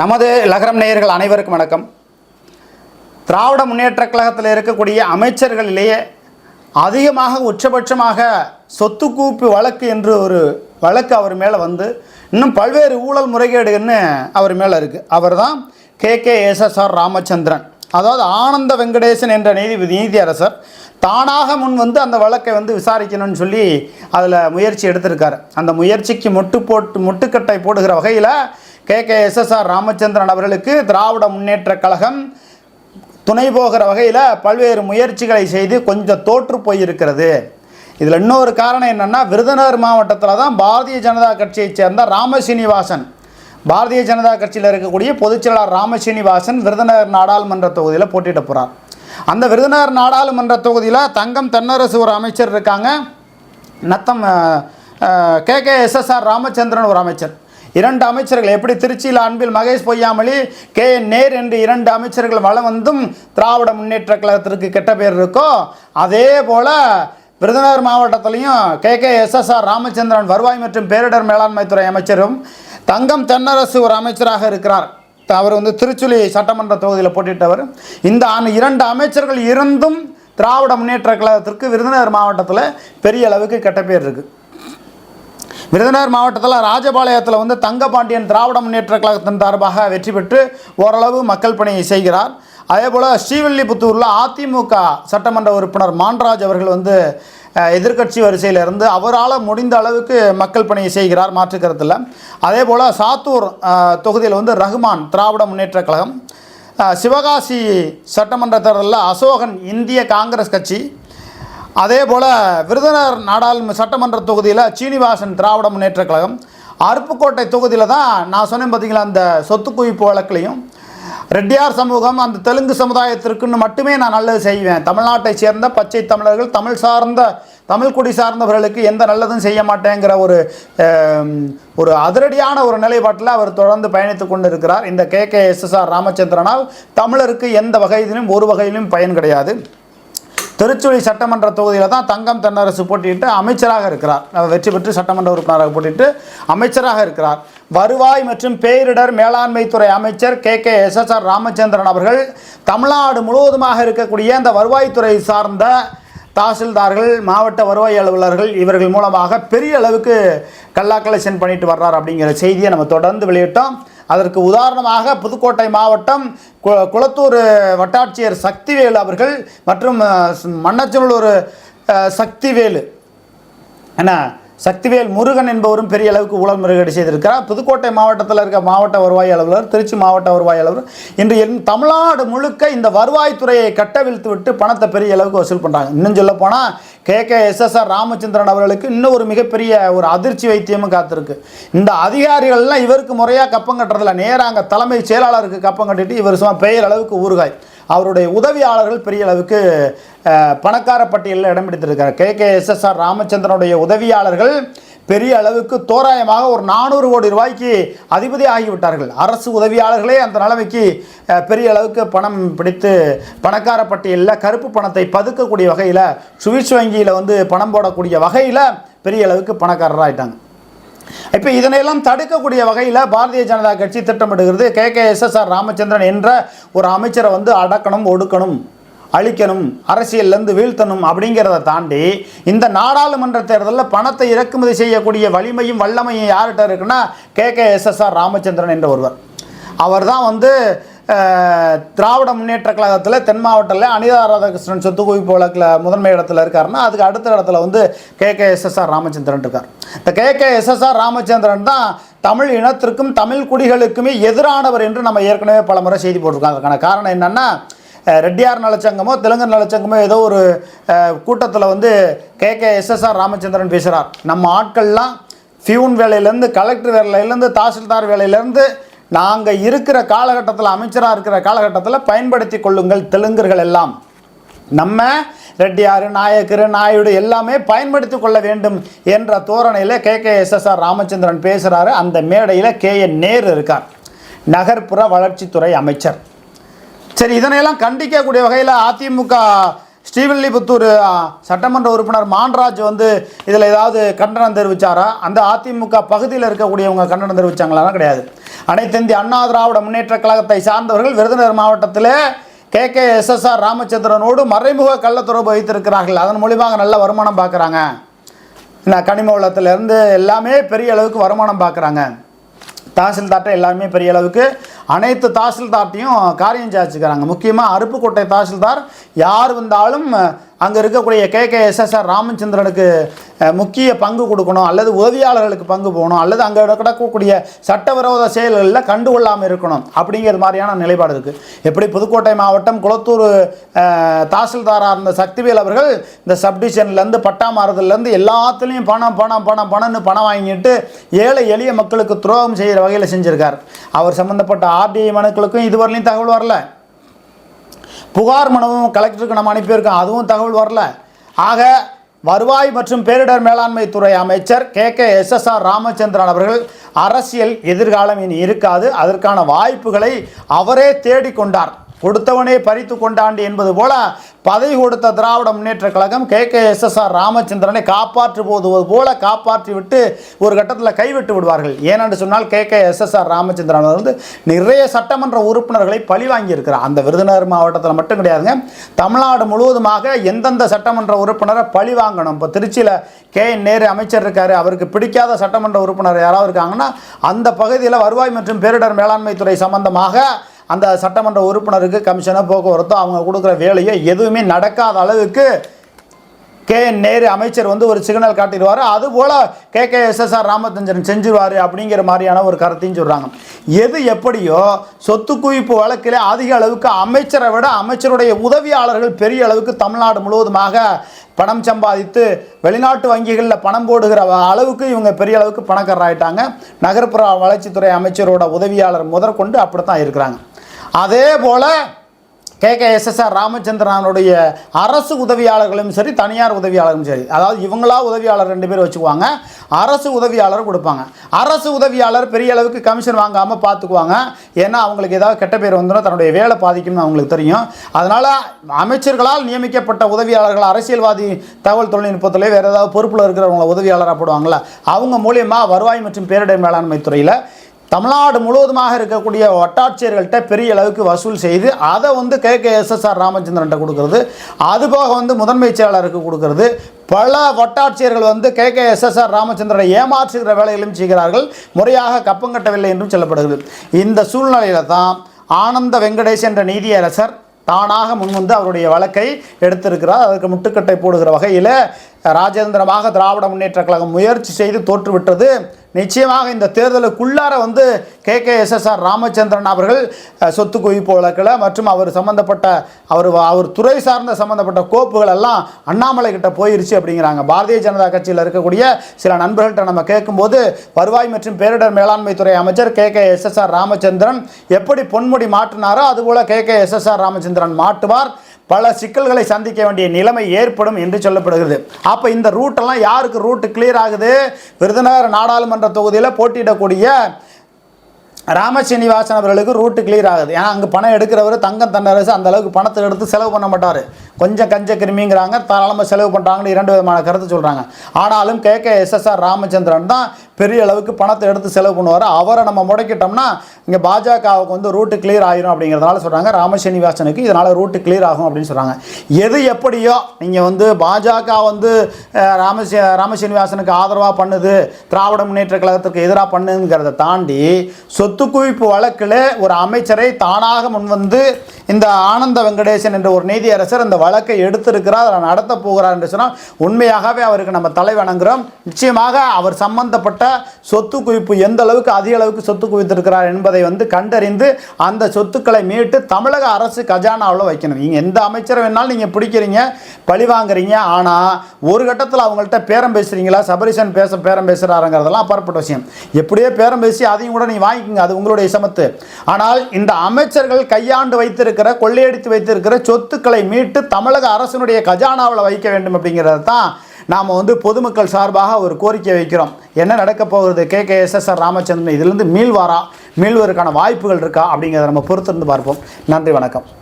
நமது லகரம் நேயர்கள் அனைவருக்கும் வணக்கம். திராவிட முன்னேற்ற கழகத்தில் இருக்கக்கூடிய அமைச்சர்களிலேயே அதிகமாக உச்சபட்சமாக சொத்து கூப்பு வழக்கு என்று ஒரு வழக்கு அவர் மேலே வந்து இன்னும் பல்வேறு ஊழல் முறைகேடுன்னு அவர் மேலே இருக்குது அவர் தான் கே கே எஸ்எஸ்ஆர் ராமச்சந்திரன். அதாவது ஆனந்த வெங்கடேசன் என்ற நீதிபதி நீதியரசர் தானாக முன் வந்து அந்த வழக்கை வந்து விசாரிக்கணும்னு சொல்லி அதில் முயற்சி எடுத்திருக்காரு. அந்த முயற்சிக்கு முட்டு போட்டு முட்டுக்கட்டை போடுகிற வகையில் கே. கே. எஸ்எஸ்ஆர் ராமச்சந்திரன் அவர்களுக்கு திராவிட முன்னேற்றக் கழகம் துணை போகிற வகையில் பல்வேறு முயற்சிகளை செய்து கொஞ்சம் தோற்று போயிருக்கிறது. இதில் இன்னொரு காரணம் என்னென்னா விருதுநகர் மாவட்டத்தில் தான் பாரதிய ஜனதா கட்சியைச் சேர்ந்த ராமசீனிவாசன். பாரதிய ஜனதா கட்சியில் இருக்கக்கூடிய பொதுச்செயலாளர் ராமசீனிவாசன் விருதுநகர் நாடாளுமன்ற தொகுதியில் போட்டியிட போகிறார் அந்த விருதுநகர் நாடாளுமன்ற தொகுதியில் தங்கம் தென்னரசு ஒரு அமைச்சர் இருக்காங்க. Natham K. K. SSR Ramachandran ஒரு அமைச்சர். இரண்டு அமைச்சர்கள் எப்படி திருச்சியில் அன்பில் மகேஷ் பொய்யாமொழி கே. என். நேர் என்று இரண்டு அமைச்சர்கள் வளம் வந்தும் திராவிட முன்னேற்ற கழகத்திற்கு கெட்ட பேர் இருக்கோ அதே போல் விருதுநகர் மாவட்டத்திலையும் கே. கே. எஸ்எஸ்ஆர் ராமச்சந்திரன் வருவாய் மற்றும் பேரிடர் மேலாண்மை துறை அமைச்சரும் தங்கம் தென்னரசு ஒரு அமைச்சராக இருக்கிறார். அவர் வந்து திருச்சுழி சட்டமன்ற தொகுதியில் போட்டியிட்டவர். இந்த இரண்டு அமைச்சர்கள் இருந்தும் திராவிட முன்னேற்ற கழகத்திற்கு விருதுநகர் மாவட்டத்தில் பெரிய அளவுக்கு கெட்ட பேர் இருக்குது விருதுநகர் மாவட்டத்தில் ராஜபாளையத்தில் வந்து தங்கபாண்டியன் திராவிட முன்னேற்ற கழகத்தின் சார்பாக வெற்றி பெற்று ஓரளவு மக்கள் பணியை செய்கிறார். அதே போல் ஸ்ரீவில்லிபுத்தூரில் அதிமுக சட்டமன்ற உறுப்பினர் மான்ராஜ் அவர்கள் வந்து எதிர்கட்சி எதிர்க்கட்சி வரிசையில் இருந்து அவரால் முடிந்த அளவுக்கு மக்கள் பணியை செய்கிறார் மாற்றுக்கருத்தில். அதே போல் சாத்தூர் தொகுதியில் வந்து ரகுமான் திராவிட முன்னேற்ற கழகம். சிவகாசி சட்டமன்ற தேர்தலில் அசோகன் இந்திய காங்கிரஸ் கட்சி. அதே போல் விருதுநகர் நாடாளுமன்ற சட்டமன்ற தொகுதியில் சீனிவாசன் திராவிட முன்னேற்ற கழகம் அருப்புக்கோட்டை தொகுதியில் தான் நான் சொன்னேன் பார்த்தீங்களா அந்த சொத்து குவிப்பு வழக்குலையும். ரெட்டியார் சமூகம் அந்த தெலுங்கு சமுதாயத்திற்குன்னு மட்டுமே நான் நல்லது செய்வேன். தமிழ்நாட்டை சேர்ந்த பச்சை தமிழர்கள் தமிழ் சார்ந்த தமிழ் குடி சார்ந்தவர்களுக்கு எந்த நல்லதும் செய்ய மாட்டேங்கிற ஒரு ஒரு அதிரடியான ஒரு நிலைப்பாட்டில் அவர் தொடர்ந்து பயணித்து கொண்டு இருக்கிறார் இந்த கே. கே. எஸ். எஸ்ஆர் ராமச்சந்திரனால் தமிழருக்கு எந்த வகையிலும் ஒரு வகையிலும் பயன் கிடையாது. திருச்சுழி சட்டமன்ற தொகுதியில் தான் தங்கம் தென்னரசு போட்டியிட்டு அமைச்சராக இருக்கிறார். அவர் வெற்றி பெற்று சட்டமன்ற உறுப்பினராக போட்டிட்டு அமைச்சராக இருக்கிறார். வருவாய் மற்றும் பேரிடர் மேலாண்மைத்துறை அமைச்சர் K. K. S. SR Ramachandran அவர்கள் தமிழ்நாடு முழுவதுமாக இருக்கக்கூடிய அந்த வருவாய்த்துறை சார்ந்த தாசில்தார்கள் மாவட்ட வருவாய் அலுவலர்கள் இவர்கள் மூலமாக பெரிய அளவுக்கு கல்லா கலெக்ஷன் பண்ணிட்டு வர்றார் அப்படிங்கிற செய்தியை நம்ம தொடர்ந்து வெளியிட்டோம். அதற்கு உதாரணமாக புதுக்கோட்டை மாவட்டம் கு- குளத்தூர் வட்டாட்சியர் சக்திவேலு அவர்கள் மற்றும் அஹ், மண்ணச்சநல்லூர் சக்திவேலு. என்ன? சக்திவேல் முருகன் என்பவரும் பெரிய அளவுக்கு ஊழல் முறைகேடு செய்திருக்கிறார். புதுக்கோட்டை மாவட்டத்தில் இருக்க மாவட்ட வருவாய் அலுவலர் திருச்சி மாவட்ட வருவாய் அலுவலர் இன்று என் தமிழ்நாடு முழுக்க இந்த வருவாய்த்துறையை கட்டவிழ்த்து விட்டு பணத்தை பெரிய அளவுக்கு வசூல் பண்ணுறாங்க இன்னும் சொல்ல போனால் கே. கே. எஸ்எஸ்ஆர் ராமச்சந்திரன் அவர்களுக்கு இன்னும் ஒரு மிகப்பெரிய ஒரு அதிர்ச்சி வைத்தியமும் காத்திருக்கு. இந்த அதிகாரிகள்லாம் இவருக்கு முறையாக கப்பம் கட்டுறதில்ல. நேராக அங்கே தலைமை செயலாளருக்கு கப்பம் கட்டிட்டு இவர் சும்மா பெயர் அளவுக்கு ஊறுகாய். அவருடைய உதவியாளர்கள் பெரிய அளவுக்கு பணக்கார பட்டியலில் இடம் பிடித்திருக்கார் K. K. S. S. R. ராமச்சந்திரனுடைய உதவியாளர்கள் பெரிய அளவுக்கு தோராயமாக ஒரு நானூறு கோடி ரூபாய்க்கு அதிபதி ஆகிவிட்டார்கள். அரசு உதவியாளர்களே அந்த நிலைமைக்கு பெரிய அளவுக்கு பணம் பிடித்து பணக்கார பட்டியலில் கருப்பு பணத்தை பதுக்கக்கூடிய வகையில் சுவிஸ் வங்கியில் வந்து பணம் போடக்கூடிய வகையில் பெரிய அளவுக்கு பணக்காரராயிட்டாங்க. இப்போ இதனையெல்லாம் தடுக்கக்கூடிய வகையில் பாரதிய ஜனதா கட்சி திட்டமிடுகிறது. கே. கே. எஸ்எஸ்ஆர் ராமச்சந்திரன் என்ற ஒரு அமைச்சரை வந்து அடக்கணும் ஒடுக்கணும் அழிக்கணும் அரசியல்லேருந்து வீழ்த்தணும் அப்படிங்கிறத தாண்டி இந்த நாடாளுமன்ற தேர்தலில் பணத்தை இறக்குமதி செய்யக்கூடிய வலிமையும் வல்லமையும் யார்கிட்ட இருக்குன்னா கே. கே. எஸ்எஸ்ஆர் ராமச்சந்திரன் என்ற ஒருவர். அவர் தான் வந்து திராவிட முன்னேற்ற கழகத்தில் தென் மாவட்டத்தில் அனிதா ராதாகிருஷ்ணன் சொத்து குவிப்பு வழக்கில் முதன்மை இடத்துல இருக்காருன்னா அதுக்கு அடுத்த இடத்துல வந்து கே. கே. எஸ்எஸ்ஆர் ராமச்சந்திரன் இருக்கார். இந்த கே. கே. எஸ்எஸ்ஆர் ராமச்சந்திரன் தான் தமிழ் இனத்திற்கும் தமிழ் குடிகளுக்குமே எதிரானவர் என்று நம்ம ஏற்கனவே பல முறை செய்தி போட்டிருக்கோம் அதுக்கான காரணம் என்னென்னா ரெட்டியார் நலச்சங்கமோ தெலுங்கு நலச்சங்கமோ ஏதோ ஒரு கூட்டத்தில் வந்து கே. கே. எஸ்எஸ்ஆர் ராமச்சந்திரன் பேசுகிறார் நம்ம ஆட்கள்லாம் ஃபியூன் வேலையிலேருந்து கலெக்டர் வேலையிலேருந்து தாசில்தார் வேலையிலேருந்து நாங்கள் இருக்கிற காலகட்டத்தில் அமைச்சராக இருக்கிற காலகட்டத்தில் பயன்படுத்தி கொள்ளுங்கள் தெலுங்கர்கள் எல்லாம். நம்ம ரெட்டியார் நாயக்கர் நாயுடு எல்லாமே பயன்படுத்தி கொள்ள வேண்டும் என்ற தோரணையில் கே. கே. எஸ்எஸ்ஆர் ராமச்சந்திரன் பேசுகிறாரு அந்த மேடையில் கே. என். நேரு இருக்கார். நகர்ப்புற வளர்ச்சித்துறை அமைச்சர். சரி இதனையெல்லாம் கண்டிக்கக்கூடிய வகையில் அதிமுக ஸ்ரீவில்லிபுத்தூர் சட்டமன்ற உறுப்பினர் மான்ராஜ் வந்து இதில் ஏதாவது கண்டனம் தெரிவிச்சாரா? அந்த அதிமுக பகுதியில் இருக்கக்கூடியவங்க கண்டனம் தெரிவித்தாங்களான்னா கிடையாது. அனைத்திந்திய அண்ணா திராவிட முன்னேற்ற கழகத்தை சார்ந்தவர்கள் விருதுநகர் மாவட்டத்தில் கே. கே. எஸ்எஸ்ஆர் ராமச்சந்திரனோடு மறைமுக கள்ளத்தொடர்பு வைத்திருக்கிறார்கள். அதன் மூலியமாக நல்ல வருமானம் பார்க்குறாங்க. என்ன கனிம வளத்திலேருந்து எல்லாமே பெரிய அளவுக்கு வருமானம் பார்க்குறாங்க. தாசில்தார்ட்ட எல்லாருமே பெரிய அளவுக்கு அனைத்து தாசில்தார்ட்டையும் காரியம் சாதிச்சுக்கிறாங்க முக்கியமாக அருப்புக்கோட்டை தாசில்தார் யார் வந்தாலும் அங்கே இருக்கக்கூடிய கே. கே. எஸ்எஸ்ஆர் ராமச்சந்திரனுக்கு முக்கிய பங்கு கொடுக்கணும் அல்லது உதவியாளர்களுக்கு பங்கு போகணும் அல்லது அங்கே கிடக்கக்கூடிய சட்டவிரோத செயல்களில் கண்டுகொள்ளாமல் இருக்கணும் அப்படிங்கிற மாதிரியான நிலைப்பாடு இருக்குது எப்படி புதுக்கோட்டை மாவட்டம் குளத்தூர் தாசில்தாராக இருந்த சக்திவேல் அவர்கள் இந்த சப்டிஷன்லேருந்து பட்டா மாறுதல்லேருந்து எல்லாத்துலேயும் பணம் பணம் பணம் பணம்னு பணம் வாங்கிட்டு ஏழை எளிய மக்களுக்கு துரோகம் செய்கிற வகையில் செஞ்சுருக்கார். அவர் சம்மந்தப்பட்ட ஆர்டிஐ மனுக்களுக்கும் இதுவரையிலையும் தகவல் வரல. புகார் மனுவும் கலெக்டருக்கு நம்ம அனுப்பியிருக்கோம். அதுவும் தகவல் வரல. ஆக வருவாய் மற்றும் பேரிடர் மேலாண்மை துறை அமைச்சர் கே. கே. எஸ்எஸ்ஆர் ராமச்சந்திரன் அவர்கள் அரசியல் எதிர்காலம் இனி இருக்காது. அதற்கான வாய்ப்புகளை அவரே தேடிக்கொண்டார். கொடுத்தவனே பறித்து கொண்டாண்டு என்பது போல பதவி கொடுத்த Dravida Munnetra Kazhagam K. K. SSR ராமச்சந்திரனை காப்பாற்று போதுவது போல காப்பாற்றி விட்டு ஒரு கட்டத்தில் கைவிட்டு விடுவார்கள். ஏனென்று சொன்னால் கே. கே. எஸ்எஸ்ஆர் ராமச்சந்திரன் வந்து நிறைய சட்டமன்ற உறுப்பினர்களை பழி வாங்கியிருக்கிறார். அந்த விருதுநகர் மாவட்டத்தில் மட்டும் கிடையாதுங்க. தமிழ்நாடு முழுவதுமாக எந்தெந்த சட்டமன்ற உறுப்பினரை பழி வாங்கணும்? இப்போ திருச்சியில் கே. என். நேரு அமைச்சர் இருக்காரு. அவருக்கு பிடிக்காத சட்டமன்ற உறுப்பினர் யாராவது இருக்காங்கன்னா அந்த பகுதியில் வருவாய் மற்றும் பேரிடர் மேலாண்மை துறை சம்பந்தமாக அந்த சட்டமன்ற உறுப்பினருக்கு கமிஷனோ போக்குவரத்தோ அவங்க கொடுக்குற வேலையோ எதுவுமே நடக்காத அளவுக்கு கே என் நேரு அமைச்சர் வந்து ஒரு சிக்னல் காட்டிடுவார். அதுபோல் K K S S R Ramachandran செஞ்சிருவார் அப்படிங்கிற மாதிரியான ஒரு கருத்தையும் சொல்கிறாங்க எது எப்படியோ சொத்து குவிப்பு வழக்கில் அதிக அளவுக்கு அமைச்சரை விட அமைச்சருடைய உதவியாளர்கள் பெரிய அளவுக்கு தமிழ்நாடு முழுவதுமாக பணம் சம்பாதித்து வெளிநாட்டு வங்கிகளில் பணம் போடுகிற அளவுக்கு இவங்க பெரிய அளவுக்கு பணக்காரராயிட்டாங்க. நகர்ப்புற வளர்ச்சித்துறை அமைச்சரோட உதவியாளர் முதற்கொண்டு அப்படித்தான் இருக்கிறாங்க. அதே போல் கே கே எஸ்எஸ்ஆர் ராமச்சந்திரனுடைய அரசு உதவியாளர்களும் சரி தனியார் உதவியாளரும் சரி அதாவது இவங்களா உதவியாளர் ரெண்டு பேர் வச்சுக்குவாங்க அரசு உதவியாளர் கொடுப்பாங்க. அரசு உதவியாளர் பெரிய அளவுக்கு கமிஷன் வாங்காமல் பார்த்துக்குவாங்க ஏன்னா அவங்களுக்கு ஏதாவது கெட்ட பேர் வந்துடும் தன்னுடைய வேலை பாதிக்கும்னு அவங்களுக்கு தெரியும். அதனால் அமைச்சர்களால் நியமிக்கப்பட்ட உதவியாளர்கள் அரசியல்வாதி தகவல் தொழில்நுட்பத்தில் வேறு ஏதாவது பொறுப்பில் இருக்கிறவங்கள உதவியாளராக போடுவாங்களா அவங்க மூலியமாக வருவாய் மற்றும் பேரிடர் மேலாண்மை துறையில் தமிழ்நாடு முழுவதுமாக இருக்கக்கூடிய வட்டாட்சியர்கள்ட்ட பெரிய அளவுக்கு வசூல் செய்து அதை வந்து கே. கே. எஸ்எஸ்ஆர் ராமச்சந்திரன்ட்ட கொடுக்கறது. அதுபோக வந்து முதன்மை செயலாளருக்கு கொடுக்கறது. பல வட்டாட்சியர்கள் வந்து K. K. S S R ராமச்சந்திரனை ஏமாற்றுகிற வேலைகளும் செய்கிறார்கள். முறையாக கப்பங்கட்டவில்லை என்றும் சொல்லப்படுகிறது. இந்த சூழ்நிலையில தான் ஆனந்த வெங்கடேஷ் என்ற நீதியரசர் தானாக முன்வந்து அவருடைய வழக்கை எடுத்திருக்கிறார். அதற்கு முட்டுக்கட்டை போடுகிற வகையில் ராஜேந்திரமாக திராவிட முன்னேற்ற கழகம் முயற்சி செய்து தோற்றுவிட்டது. நிச்சயமாக இந்த தேர்தலுக்குள்ளார வந்து கே. கே. எஸ்எஸ்ஆர் ராமச்சந்திரன் அவர்கள் சொத்து குவிப்பு வழக்கில் மற்றும் அவர் சம்பந்தப்பட்ட அவர் அவர் துறை சார்ந்த சம்பந்தப்பட்ட கோப்புகள் எல்லாம் அண்ணாமலை கிட்ட போயிருச்சு அப்படிங்கிறாங்க. பாரதிய ஜனதா கட்சியில் இருக்கக்கூடிய சில நண்பர்கள்ட்ட நம்ம கேட்கும்போது வருவாய் மற்றும் பேரிடர் மேலாண்மை துறை அமைச்சர் கே. கே. எஸ்எஸ்ஆர் ராமச்சந்திரன் எப்படி பொன்முடி மாற்றினாரோ அதுபோல் கே. கே. எஸ்எஸ்ஆர் ராமச்சந்திரன் மாட்டுவார். பல சிக்கல்களை சந்திக்க வேண்டிய நிலைமை ஏற்படும் என்று சொல்லப்படுகிறது. அப்போ இந்த ரூட்டெல்லாம் யாருக்கு ரூட்டு கிளியர் ஆகுது? விருதுநகர் நாடாளுமன்ற தொகுதியில் போட்டியிடக்கூடிய ராமசீனிவாசன் அவர்களுக்கு ரூட்டு கிளியர் ஆகுது. ஏன்னா அங்கே பணம் எடுக்கிறவர் தங்கம் தன்னரசு அந்த அளவுக்கு பணத்தை எடுத்து செலவு பண்ண மாட்டார். கொஞ்சம் கஞ்ச கிருமிங்கிறாங்க தாராளமாக செலவு பண்ணுறாங்கன்னு இரண்டு விதமான கருத்து சொல்கிறாங்க ஆனாலும் கே. கே. எஸ்எஸ்ஆர் ராமச்சந்திரன் தான் பெரிய அளவுக்கு பணத்தை எடுத்து செலவு பண்ணுவார். அவரை நம்ம முடக்கிட்டோம்னா இங்கே பாஜகவுக்கு வந்து ரூட்டு கிளியர் ஆயிரும் அப்படிங்கிறதுனால சொல்கிறாங்க ராமசீனிவாசனுக்கு இதனால் ரூட்டு கிளியர் ஆகும் அப்படின்னு சொல்கிறாங்க எது எப்படியோ நீங்கள் வந்து பாஜக வந்து அஹ், ராமசி ராமசீனிவாசனுக்கு ஆதரவாக பண்ணுது திராவிட முன்னேற்ற கழகத்துக்கு எதிராக பண்ணுங்கிறத தாண்டி சொத்து சொத்து குவிப்பு வழக்கில் ஒரு அமைச்சரை தானாக முன்வந்து இந்த ஆனந்த வெங்கடேசன் என்ற ஒரு நீதியரசர் இந்த வழக்கை எடுத்திருக்கிறார் அதை நடத்த போகிறார் என்று சொன்னால் உண்மையாகவே அவருக்கு நம்ம தலை வணங்குகிறோம் நிச்சயமாக அவர் சம்பந்தப்பட்ட சொத்து குவிப்பு எந்த அளவுக்கு அதிக அளவுக்கு சொத்து குவித்திருக்கிறார் என்பதை வந்து கண்டறிந்து அந்த சொத்துக்களை மீட்டு தமிழக அரசு கஜானாவில் வைக்கணும். நீங்கள் எந்த அமைச்சரை வேணாலும் நீங்கள் பிடிக்கிறீங்க பழி வாங்குறீங்க ஆனால் ஒரு கட்டத்தில் அவங்கள்ட்ட பேரம் பேசுகிறீங்களா சபரிசன் பேச பேரம் பேசுகிறாருங்கிறதெல்லாம் அப்பாற்பட்ட விஷயம். எப்படியே பேரம் பேசி அதையும் கூட நீ வாங்கிக்கோங்க. அது உங்களுடைய சமத்து. ஆனால் இந்த அமைச்சர்கள் கையாண்டு வைத்திருக்கிற கொள்ளையடித்து வைத்திருக்கிற சொத்துக்களை மீட்டு தமிழக அரசினுடைய கஜானாவில் வைக்க வேண்டும் அப்படிங்கிறது தான் நாம் வந்து பொதுமக்கள் சார்பாக ஒரு கோரிக்கை வைக்கிறோம். என்ன நடக்க போகிறது கே. கே. எஸ்எஸ்ஆர் ராமச்சந்திரன் இதிலிருந்து மீள்வாரா? மீள்வதற்கான வாய்ப்புகள் இருக்கா? அப்படிங்கிறத நம்ம பொறுத்திருந்து பார்ப்போம். நன்றி வணக்கம்.